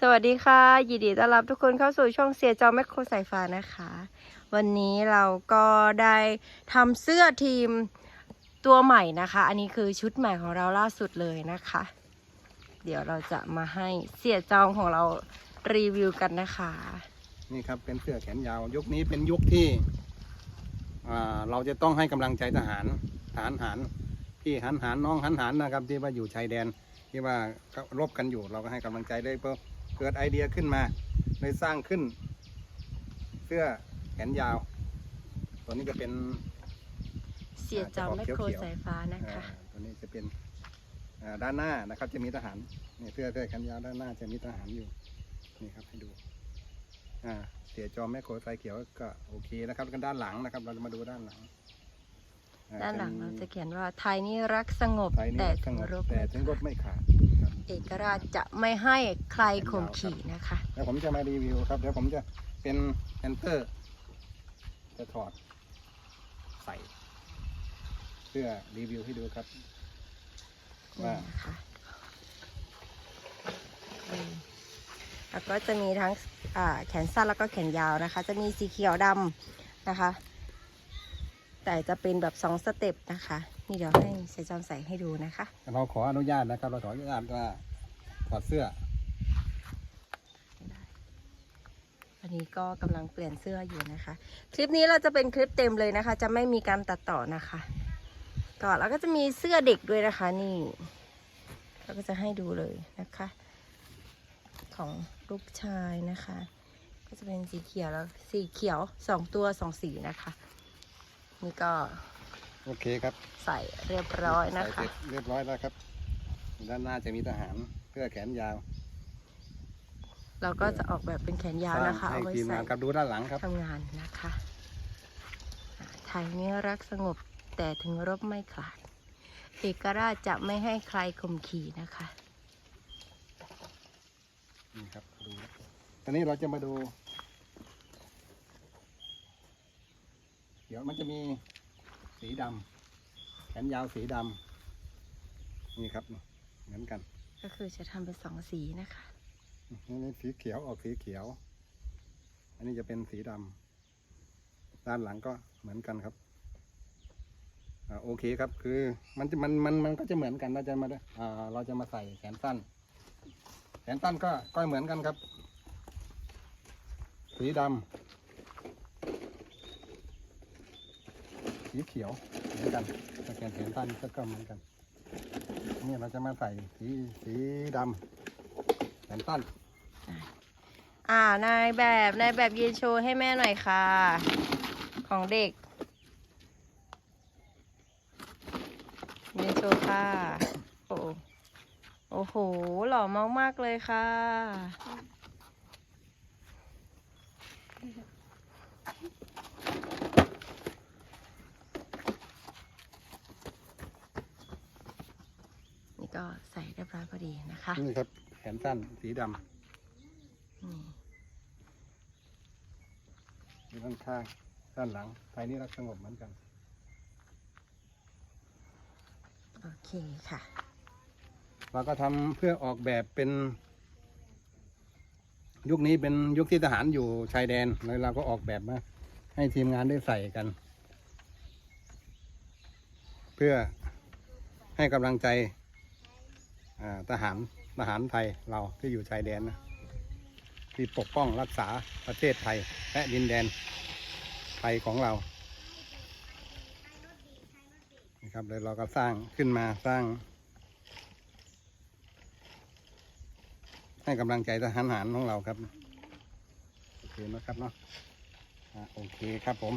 สวัสดีค่ะ ยินดีต้อนรับทุกคนเข้าสู่ช่องเสียจอแมคโครสายฟ้านะคะ วันนี้เราก็ได้ทำเสื้อทีมตัวใหม่นะคะ อันนี้คือชุดใหม่ของเราล่าสุดเลยนะคะ เดี๋ยวเราจะมาให้เสียจองของเรารีวิวกันนะคะ นี่ครับเป็นเสื้อแขนยาว ยุคนี้เป็นยุคที่อ่าเราจะต้องให้กำลังใจทหารทหารหารพี่หันหารน้องหันหารนะครับที่ว่าอยู่ชายแดนที่ว่ารบกันอยู่เราก็ให้กำลังใจเลยเพื่อ เกิดไอเดียขึ้นมาเลยสร้างขึ้น เสื้อแขนยาว ตัวนี้จะเป็นเสียจอแมคโครสายฟ้านะอ่าคะตัวนี้จะเป็นอ่าด้านหน้านะครับจะมีทหารนี่เสื้อเสื้อแขนยาวด้านหน้าจะมีทหารอยู่นี่ครับให้ดูอ่าเสียจอมแม่โคไฟเขียวก็โอเคนะครับกันด้านหลังนะครับ เราจะมาดูด้านหลังอ่ ด้านหลังป็เราจะเขียนว่าไทยนี่รักสงบไทยนี่แต่สถึงงบรบแต่ไม่ถึงรบไม่ขาดครับ เอกราชจะไม่ให้ใครข่มขี่นะคะแล้วผมจะมารีวิวครับ เดี๋ยวผมจะเป็นแอนเตอร์ จะถอดใส่ เพื่อรีวิวให้ดูครับ ว่า นี่นะคะอืมแล้วก็จะมีทั้งอ่าแขนสั้นแล้วก็แขนยาวนะคะ จะมีสีเขียวดำนะคะ แต่จะเป็นแบบสองสเต็ปนะคะ นี่เดี๋ยวให้เซจอมใส่ให้ดูนะคะ เราขออนุญาตนะครับ เราขออนุญาตว่าถอดเสื้อ อันนี้ก็กำลังเปลี่ยนเสื้ออยู่นะคะ คลิปนี้เราจะเป็นคลิปเต็มเลยนะคะ จะไม่มีการตัดต่อนะคะก่อนแล้วก็จะมีเสื้อเด็กด้วยนะคะ นี่เราก็จะให้ดูเลยนะคะ ของลูกชายนะคะ ก็จะเป็นสีเขียวแล้วสีเขียวสองตัวสองสีนะคะ นี่ก็โอเคครับ ใส่เรียบร้อยนะใส่คะเสร็จเรียบร้อยแล้วครับ ด้านหน้าจะมีทหารเสื้อแขนยาวเราก็จะออกแบบเป็นแขนยาวนะคะสร้เอางให้ไว้ทีมใส่งานครับดูด้านหลังครับทำงานนะคะอ่าไทยนี่รักสงบแต่ถึงรบไม่ขลาด เอกราชจะไม่ให้ใครข่มขี่นะคะนี่ครับดูตอนนี้เราจะมาดู เดี๋ยวมันจะมีสีดำแขนยาวสีดำนี่ครับนี่เหมือนกันก็คือจะทำเป็นสองสีนะคะ นี่นี่สีเขียวออกสีเขียว อันนี้จะเป็นสีดำด้านหลังก็เหมือนกันครับอ่าโอเคครับคือมันจะมันมันมันก็จะเหมือนกันเราจะมาอ่าเราจะมาใส่แขนสั้น แขนสั้นก็ก็เหมือนกันครับ สีดำ สีเขียวเหมือนกันแต่แขนแขนสั้นก็ก็เหมือนกันนี่เราจะมาใส่สีสีดำแขนสั้นอ่านายแบบนายแบบยืนโชว์ให้แม่หน่อยค่ะ ของเด็กยืนโชว์ค่ะ โอ้โอ้โหหล่อมากๆเลยค่ะ ก็ใส่เรียบร้อยพอดีนะคะ นี่ครับ แขนสั้นสีดนี่ำอยู่ด้านข้างด้านหลังไทยนี่รักสงบเหมือนกัน โอเคค่ะ เราก็ทำเพื่อออกแบบเป็น ยุคนี้เป็นยุคที่ทหารอยู่ชายแดนเลยเราก็ออกแบบมาให้ทีมงานได้ใส่กัน เพื่อให้กำลังใจอ่า ทหารทหารไทยเราที่อยู่ชายแดนนะที่ปกป้องรักษาประเทศไทย และดินแดนไทยของเรานะครับเลยเราก็สร้างขึ้นมาสร้าง ให้กำลังใจทหารหารของเราครับ โอเคนะครับเนาะอะโอเคครับผม